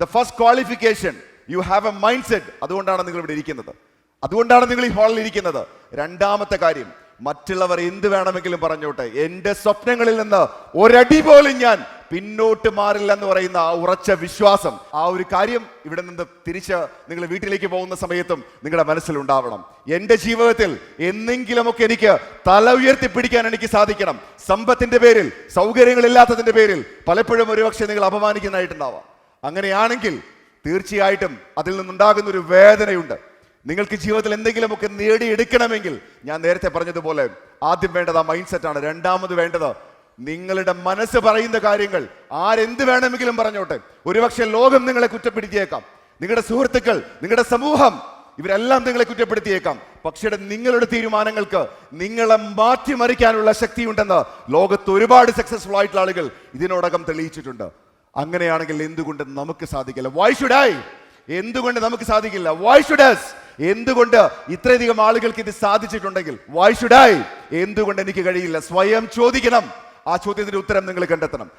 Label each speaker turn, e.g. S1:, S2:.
S1: The first qualification you have a mind set അതുകൊണ്ടാണ് നിങ്ങൾ ഇവിടെ ഇരിക്കുന്നത്. അതുകൊണ്ടാണ് നിങ്ങൾ ഈ ഹാളിൽ ഇരിക്കുന്നത്. രണ്ടാമത്തെ കാര്യം മറ്റുള്ളവർ എന്ത് വേണമെങ്കിലും പറഞ്ഞോട്ടെ. എന്റെ സ്വപ്നങ്ങളിൽ നിന്ന് ഒരടി പോലും ഞാൻ പിന്നോട്ട് മാറില്ല എന്ന് പറയുന്ന ആ ഉറച്ച വിശ്വാസം ആ ഒരു കാര്യം ഇവിടെ നിന്ന് തിരിച്ച് നിങ്ങൾ വീട്ടിലേക്ക് പോകുന്ന സമയത്തും നിങ്ങളുടെ മനസ്സിൽ ഉണ്ടാവണം. എന്റെ ജീവിതത്തിൽ എന്നെങ്കിലുമൊക്കെ എനിക്ക് തല ഉയർത്തി പിടിക്കാൻ എനിക്ക് സാധിക്കണം. സമ്പത്തിന്റെ പേരിൽ സൗകര്യങ്ങളില്ലാത്തതിന്റെ പേരിൽ പലപ്പോഴും ഒരുപക്ഷെ നിങ്ങൾ അപമാനിക്കുന്നതായിട്ടുണ്ടാവാം. അങ്ങനെയാണെങ്കിൽ തീർച്ചയായിട്ടും അതിൽ നിന്നുണ്ടാകുന്ന ഒരു വേദനയുണ്ട്. നിങ്ങൾക്ക് ജീവിതത്തിൽ എന്തെങ്കിലുമൊക്കെ നേടിയെടുക്കണമെങ്കിൽ ഞാൻ നേരത്തെ പറഞ്ഞതുപോലെ ആദ്യം വേണ്ടത് ആ മൈൻഡ് സെറ്റാണ് രണ്ടാമത് വേണ്ടത് നിങ്ങളുടെ മനസ്സ് പറയുന്ന കാര്യങ്ങൾ ആരെന്ത് വേണമെങ്കിലും പറഞ്ഞോട്ടെ. ഒരുപക്ഷെ ലോകം നിങ്ങളെ കുറ്റപ്പെടുത്തിയേക്കാം. നിങ്ങളുടെ സുഹൃത്തുക്കൾ നിങ്ങളുടെ സമൂഹം ഇവരെല്ലാം നിങ്ങളെ കുറ്റപ്പെടുത്തിയേക്കാം. പക്ഷേ നിങ്ങളുടെ തീരുമാനങ്ങൾക്ക് നിങ്ങളെ മാറ്റിമറിക്കാനുള്ള ശക്തിയുണ്ടെന്ന് ലോകത്ത് ഒരുപാട് സക്സസ്ഫുൾ ആയിട്ടുള്ള ആളുകൾ ഇതിനോടകം തെളിയിച്ചിട്ടുണ്ട്. അങ്ങനെയാണെങ്കിൽ എന്തുകൊണ്ട് നമുക്ക് സാധിക്കില്ല? വൈ ഷുഡ് ഐ എന്തുകൊണ്ട് നമുക്ക് സാധിക്കില്ല? വൈ ഷുഡ് എസ് എന്തുകൊണ്ട് ഇത്രയധികം ആളുകൾക്ക് ഇത് സാധിച്ചിട്ടുണ്ടെങ്കിൽ? വൈ ഷുഡ് ഐ എന്തുകൊണ്ട് എനിക്ക് കഴിയില്ല? സ്വയം ചോദിക്കണം. ആ ചോദ്യത്തിന്റെ ഉത്തരം നിങ്ങൾ കണ്ടെത്തണം.